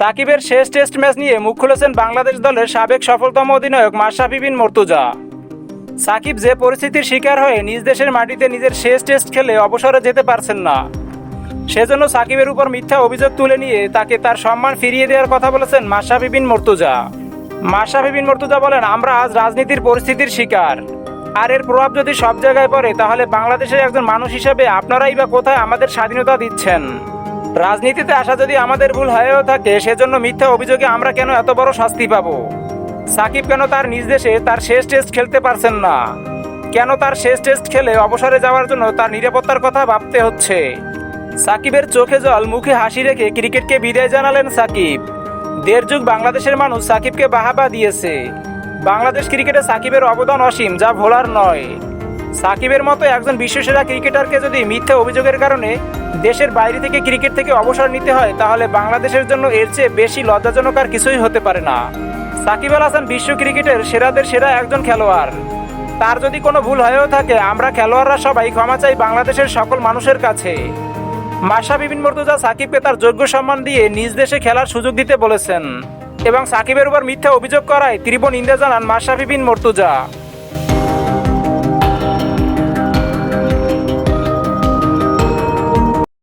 সাকিবের শেষ test match নিয়ে মুখ খুলেছেন বাংলাদেশ দলের সাবেক সফলতম অধিনায়ক মাশরাফি বিন মর্তুজা। সাকিব যে পরিস্থিতির শিকার হয়ে নিজ দেশের মাটিতে নিজের শেষ টেস্ট খেলে অবসরে যেতে পারছেন না। সেজন্য সাকিবের উপর মিথ্যা অভিযোগ তুলে নিয়ে তাকে তার সম্মান ফিরিয়ে দেওয়ার কথা বলেছেন মাশরাফি বিন মর্তুজা। মাশরাফি বিন মর্তুজা বলেন, আমরা আজ রাজনীতির পরিস্থিতির শিকার। আর এর প্রভাব যদি সব জায়গায় পড়ে, তাহলে বাংলাদেশের একজন মানুষ হিসেবে আপনারাই বা কোথায় আমাদের স্বাধীনতা দিচ্ছেন? রাজনীতিতে আসা যদি আমাদের ভুল হয়েও থাকে, সেজন্য মিথ্যা অভিযোগে আমরা কেন এত বড় শাস্তি পাবো? সাকিব কেন তার নিজ দেশে তার শেষ টেস্ট খেলতে পারছেন না? কেন তার শেষ টেস্ট খেলে অবসরে যাওয়ার জন্য তার নিরাপত্তার কথা ভাবতে হচ্ছে? সাকিবের চোখে জল, মুখে হাসি রেখে ক্রিকেটকে বিদায় জানালেন সাকিব। দেড় যুগ বাংলাদেশের মানুষ সাকিবকে বাহাবা দিয়েছে। বাংলাদেশ ক্রিকেটে সাকিবের অবদান অসীম, যা ভোলার নয়। সাকিবের মতো একজন বিশ্বসেরা ক্রিকেটারকে যদি মিথ্যা অভিযোগের কারণে দেশের বাইরে থেকে ক্রিকেট থেকে অবসর নিতে হয়, তাহলে বাংলাদেশের জন্য এর চেয়ে বেশি লজ্জাজনক আর কিছুই হতে পারে না। সাকিব আল হাসান বিশ্ব ক্রিকেটের সেরাদের সেরা একজন খেলোয়াড়। তার যদি কোনো ভুল হয়েও থাকে, আমরা খেলোয়াড়রা সবাই ক্ষমা চাই বাংলাদেশের সকল মানুষের কাছে। মাশা বিবিন মর্তুজা সাকিবকে তার যোগ্য সম্মান দিয়ে নিজ দেশে খেলার সুযোগ দিতে বলেছেন এবং সাকিবের উপর মিথ্যা অভিযোগ করায় তীব্র নিন্দা জানান মাশরাফি বিন মর্তুজা।